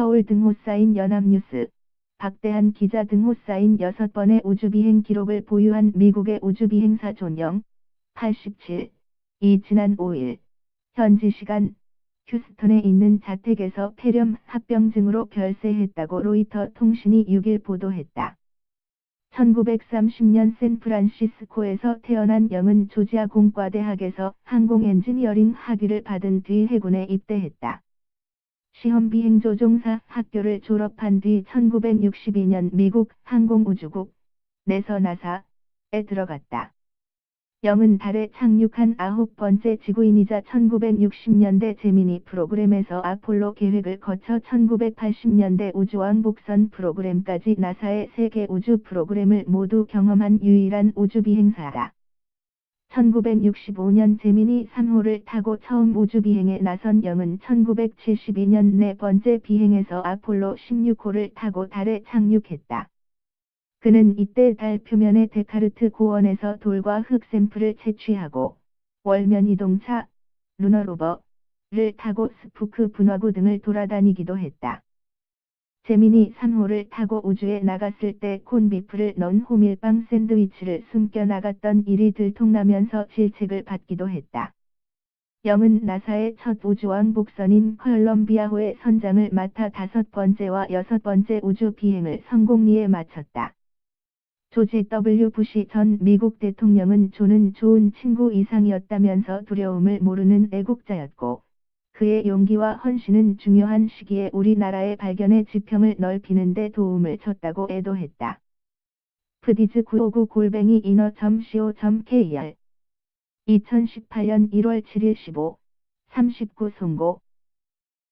서울 등호 쌓인 연합뉴스, 박대한 기자 등호 쌓인 6번의 우주비행 기록을 보유한 미국의 우주비행사 존영, 87, 이 지난 5일, 현지 시간, 휴스턴에 있는 자택에서 폐렴 합병증으로 별세했다고 로이터 통신이 6일 보도했다. 1930년 샌프란시스코에서 태어난 영은 조지아 공과대학에서 항공 엔지니어링 학위를 받은 뒤 해군에 입대했다. 시험 비행 조종사 학교를 졸업한 뒤 1962년 미국 항공우주국 내서 나사에 들어갔다. 영은 달에 착륙한 아홉 번째 지구인이자 1960년대 제미니 프로그램에서 아폴로 계획을 거쳐 1980년대 우주왕 복선 프로그램까지 나사의 세계 우주 프로그램을 모두 경험한 유일한 우주비행사다. 1965년 제미니 3호를 타고 처음 우주비행에 나선 영은 1972년 네 번째 비행에서 아폴로 16호를 타고 달에 착륙했다. 그는 이때 달 표면의 데카르트 고원에서 돌과 흙 샘플을 채취하고 월면 이동차, 루너로버를 타고 스푸크 분화구 등을 돌아다니기도 했다. 재민이 3호를 타고 우주에 나갔을 때 콘비프를 넣은 호밀빵 샌드위치를 숨겨 나갔던 일이 들통나면서 질책을 받기도 했다. 영은 나사의 첫 우주왕 복선인 컬럼비아호의 선장을 맡아 다섯 번째와 여섯 번째 우주 비행을 성공리에 마쳤다. 조지 W. 부시 전 미국 대통령은 조는 좋은 친구 이상이었다면서 두려움을 모르는 애국자였고, 그의 용기와 헌신은 중요한 시기에 우리나라의 발견의 지평을 넓히는 데 도움을 줬다고 애도했다. 프디즈 959 골뱅이 인어.co.kr 2018년 1월 7일 15, 39 송고